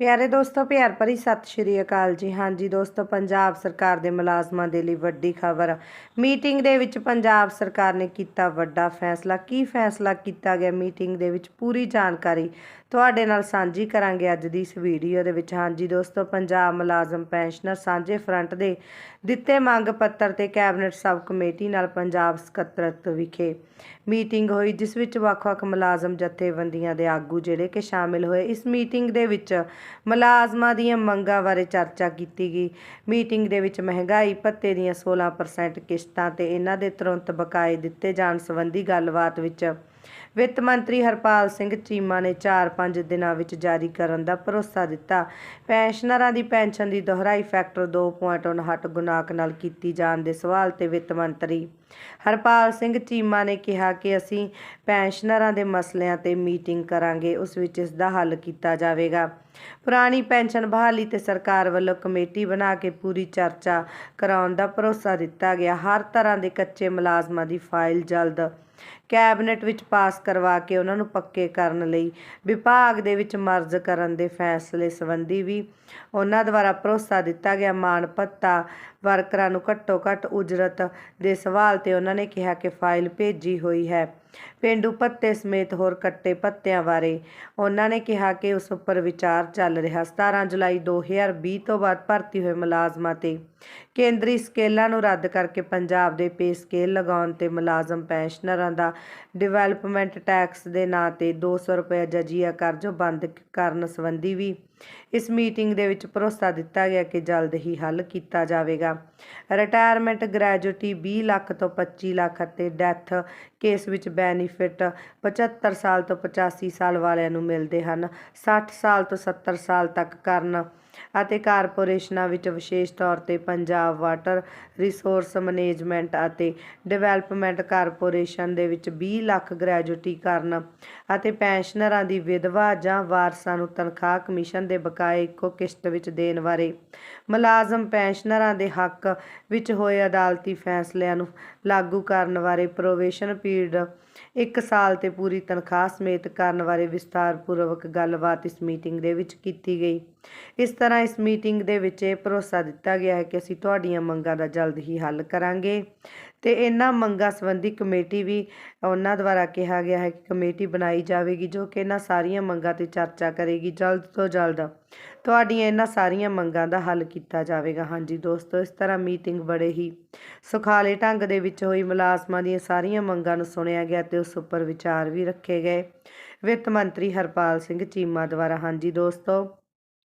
ਪਿਆਰੇ ਦੋਸਤੋ, ਪਿਆਰ ਭਰੀ ਸਤਿ ਸ਼੍ਰੀ ਅਕਾਲ ਜੀ। ਹਾਂਜੀ ਦੋਸਤੋ, ਪੰਜਾਬ ਸਰਕਾਰ ਦੇ ਮੁਲਾਜ਼ਮਾਂ ਦੇ ਲਈ ਵੱਡੀ ਖਬਰ। ਮੀਟਿੰਗ ਦੇ ਵਿੱਚ ਪੰਜਾਬ ਸਰਕਾਰ ਨੇ ਕੀਤਾ ਵੱਡਾ ਫੈਸਲਾ। ਕੀ ਫੈਸਲਾ ਕੀਤਾ ਗਿਆ ਮੀਟਿੰਗ ਦੇ ਵਿੱਚ, ਪੂਰੀ ਜਾਣਕਾਰੀ ਤੁਹਾਡੇ ਨਾਲ ਸਾਂਝੀ ਕਰਾਂਗੇ ਅੱਜ ਦੀ ਇਸ ਵੀਡੀਓ ਦੇ ਵਿੱਚ। ਹਾਂਜੀ ਦੋਸਤੋ, ਪੰਜਾਬ ਮੁਲਾਜ਼ਮ ਪੈਨਸ਼ਨਰ ਸਾਂਝੇ ਫਰੰਟ ਦੇ ਦਿੱਤੇ ਮੰਗ ਪੱਤਰ ਤੇ ਕੈਬਨਿਟ ਸਬ ਕਮੇਟੀ ਨਾਲ ਪੰਜਾਬ ਸਕੱਤਰਤ ਵਿਖੇ ਮੀਟਿੰਗ ਹੋਈ, ਜਿਸ ਵਿੱਚ ਵੱਖ-ਵੱਖ ਮੁਲਾਜ਼ਮ ਜਥੇਬੰਦੀਆਂ ਦੇ ਆਗੂ ਜਿਹੜੇ ਕਿ ਸ਼ਾਮਿਲ ਹੋਏ। ਇਸ ਮੀਟਿੰਗ ਦੇ ਵਿੱਚ ਮੁਲਾਜ਼ਮਾਂ ਦੀਆਂ ਮੰਗਾਂ ਬਾਰੇ ਚਰਚਾ ਕੀਤੀ ਗਈ। ਮੀਟਿੰਗ ਦੇ ਵਿੱਚ ਮਹਿੰਗਾਈ, ਭੱਤੇ ਦੀਆਂ 16% ਕਿਸ਼ਤਾਂ ਤੇ ਇਹਨਾਂ ਦੇ ਤੁਰੰਤ ਬਕਾਏ ਦਿੱਤੇ ਜਾਣ ਸੰਬੰਧੀ ਗੱਲਬਾਤ ਵਿੱਚ ਵਿੱਤ ਮੰਤਰੀ ਹਰਪਾਲ ਸਿੰਘ ਚੀਮਾ ਨੇ 4-5 ਦਿਨਾਂ ਵਿੱਚ ਜਾਰੀ ਕਰਨ ਦਾ ਭਰੋਸਾ ਦਿੱਤਾ। ਪੈਨਸ਼ਨਰਾਂ ਦੀ ਪੈਨਸ਼ਨ ਦੀ ਦੁਹਰਾਈ ਫੈਕਟਰ 2.59 ਗੁਣਾਕ ਨਾਲ ਕੀਤੀ ਜਾਣ ਦੇ ਸਵਾਲ ਤੇ ਵਿੱਤ ਮੰਤਰੀ ਹਰਪਾਲ ਸਿੰਘ ਚੀਮਾ ਨੇ ਕਿਹਾ ਕਿ ਅਸੀਂ ਪੈਨਸ਼ਨਰਾਂ ਦੇ ਮਸਲਿਆਂ ਤੇ ਮੀਟਿੰਗ ਕਰਾਂਗੇ, ਉਸ ਵਿੱਚ ਇਸ ਦਾ ਹੱਲ ਕੀਤਾ ਜਾਵੇਗਾ। ਪੁਰਾਣੀ ਪੈਨਸ਼ਨ ਬਹਾਲੀ ਤੇ ਸਰਕਾਰ ਵੱਲੋਂ ਕਮੇਟੀ ਬਣਾ ਕੇ ਪੂਰੀ ਚਰਚਾ ਕਰਾਉਣ ਦਾ ਭਰੋਸਾ ਦਿੱਤਾ ਗਿਆ। ਹਰ ਤਰ੍ਹਾਂ ਦੇ ਕੱਚੇ ਮੁਲਾਜ਼ਮਾਂ ਦੀ ਫਾਈਲ ਜਲਦ ਕੈਬਨਿਟ ਵਿੱਚ ਪਾਸ ਕਰਵਾ ਕੇ ਉਹਨਾਂ ਨੂੰ ਪੱਕੇ ਕਰਨ ਲਈ, ਵਿਭਾਗ ਦੇ ਵਿੱਚ ਮਰਜ ਕਰਨ ਦੇ ਫੈਸਲੇ ਸੰਬੰਧੀ ਵੀ ਉਹਨਾਂ ਦੁਆਰਾ ਭਰੋਸਾ ਦਿੱਤਾ ਗਿਆ। ਮਾਣ ਭੱਤਾ ਵਰਕਰਾਂ ਨੂੰ ਘੱਟੋ ਘੱਟ ਉਜਰਤ ਦੇ ਸਵਾਲ ਤੇ ਉਹਨਾਂ ਨੇ ਕਿਹਾ ਕਿ ਫਾਈਲ ਭੇਜੀ ਹੋਈ ਹੈ। ਪੇਂਡੂ ਭੱਤੇ ਸਮੇਤ ਹੋਰ ਕੱਟੇ ਭੱਤਿਆਂ ਬਾਰੇ ਉਹਨਾਂ ਨੇ ਕਿਹਾ ਕਿ ਉਸ ਉੱਪਰ ਵਿਚਾਰ ਚੱਲ ਰਿਹਾ। 17 ਜੁਲਾਈ 2020 ਤੋਂ ਬਾਅਦ ਭਰਤੀ ਹੋਏ ਮੁਲਾਜ਼ਮਾਂ ਤੇ ਕੇਂਦਰੀ ਸਕੇਲਾਂ ਨੂੰ ਰੱਦ ਕਰਕੇ ਪੰਜਾਬ ਦੇ ਪੇ ਸਕੇਲ ਲਗਾਉਣ ਤੇ ਮੁਲਾਜ਼ਮ ਪੈਨਸ਼ਨਰਾਂ ਦਾ ਡਿਵੈਲਪਮੈਂਟ ਟੈਕਸ ਦੇ ਨਾਂ ਤੇ 200 ਰੁਪਏ ਜਜੀਆ ਕਰਜ਼ੋ ਬੰਦ ਕਰਨ ਸੰਬੰਧੀ ਵੀ ਇਸ ਮੀਟਿੰਗ ਦੇ ਵਿੱਚ ਭਰੋਸਾ ਦਿੱਤਾ ਗਿਆ ਕਿ ਜਲਦ ਹੀ ਹੱਲ ਕੀਤਾ ਜਾਵੇਗਾ। ਰਿਟਾਇਰਮੈਂਟ ਗ੍ਰੈਜੂਟੀ 20 ਲੱਖ ਤੋਂ 25 ਲੱਖ ਅਤੇ ਡੈਥ ਕੇਸ ਵਿੱਚ ਬੈਨੀਫਿਟ 75 ਸਾਲ ਤੋਂ 85 ਸਾਲ ਵਾਲਿਆਂ ਨੂੰ ਮਿਲਦੇ ਹਨ। 60 ਸਾਲ ਤੋਂ 70 ਸਾਲ ਤੱਕ ਕਰਨ ਅਤੇ ਕਾਰਪੋਰੇਸ਼ਨਾਂ ਵਿੱਚ ਵਿਸ਼ੇਸ਼ ਤੌਰ ਤੇ ਪੰਜਾਬ ਵਾਟਰ ਰਿਸੋਰਸ ਮੈਨੇਜਮੈਂਟ ਅਤੇ ਡਿਵੈਲਪਮੈਂਟ ਕਾਰਪੋਰੇਸ਼ਨ ਦੇ ਵਿੱਚ 20 ਲੱਖ ਗ੍ਰੈਜੂਟੀ ਕਰਨ ਅਤੇ ਪੈਨਸ਼ਨਰਾਂ ਦੀ ਵਿਧਵਾ ਜਾਂ ਵਾਰਸਾਂ ਨੂੰ ਤਨਖਾਹ ਕਮਿਸ਼ਨ ਦੇ ਬਕਾਏ ਇੱਕੋ ਕਿਸ਼ਤ ਵਿੱਚ ਦੇਣ ਬਾਰੇ। ਮੁਲਾਜ਼ਮ ਪੈਨਸ਼ਨਰਾਂ ਦੇ ਹੱਕ ਵਿੱਚ ਹੋਏ ਅਦਾਲਤੀ ਫੈਸਲਿਆਂ ਨੂੰ ਲਾਗੂ ਕਰਨ ਬਾਰੇ ਪ੍ਰੋਵੇਸ਼ਨ ਪੀਰੀਅਡ ਇੱਕ ਸਾਲ ਤੇ ਪੂਰੀ ਤਨਖਾਹ ਸਮੇਤ ਕਰਨ ਬਾਰੇ ਵਿਸਤਾਰਪੂਰਵਕ ਗੱਲਬਾਤ ਇਸ ਮੀਟਿੰਗ ਦੇ ਵਿੱਚ ਕੀਤੀ ਗਈ। ਇਸ ਤਰ੍ਹਾਂ ਇਸ ਮੀਟਿੰਗ ਦੇ ਵਿੱਚ ਇਹ ਭਰੋਸਾ ਦਿੱਤਾ ਗਿਆ ਹੈ ਕਿ ਅਸੀਂ ਤੁਹਾਡੀਆਂ ਮੰਗਾਂ ਦਾ ਜਲਦ ਹੀ ਹੱਲ ਕਰਾਂਗੇ। ਤੇ ਇਹਨਾਂ ਮੰਗਾਂ ਸੰਬੰਧੀ ਕਮੇਟੀ ਵੀ ਉਹਨਾਂ ਦੁਆਰਾ ਕਿਹਾ ਗਿਆ ਹੈ ਕਿ ਕਮੇਟੀ ਬਣਾਈ ਜਾਵੇਗੀ ਜੋ ਕਿ ਇਹਨਾਂ ਸਾਰੀਆਂ ਮੰਗਾਂ ਤੇ ਚਰਚਾ ਕਰੇਗੀ। ਜਲਦ ਤੋਂ ਜਲਦ ਤੁਹਾਡੀਆਂ ਇਹਨਾਂ ਸਾਰੀਆਂ ਮੰਗਾਂ ਦਾ ਹੱਲ ਕੀਤਾ ਜਾਵੇਗਾ। ਹਾਂਜੀ ਦੋਸਤੋ, ਇਸ ਤਰ੍ਹਾਂ ਮੀਟਿੰਗ ਬੜੇ ਹੀ ਸੁਖਾਲੇ ਢੰਗ ਦੇ ਵਿੱਚ ਹੋਈ। ਮੁਲਾਜ਼ਮਾਂ ਦੀਆਂ ਸਾਰੀਆਂ ਮੰਗਾਂ ਨੂੰ ਸੁਣਿਆ ਗਿਆ ਤੇ ਉਸ ਉੱਪਰ ਵਿਚਾਰ ਵੀ ਰੱਖੇ ਗਏ। ਵਿੱਤ ਮੰਤਰੀ ਹਰਪਾਲ ਸਿੰਘ ਚੀਮਾ ਦੁਆਰਾ। ਹਾਂਜੀ ਦੋਸਤੋ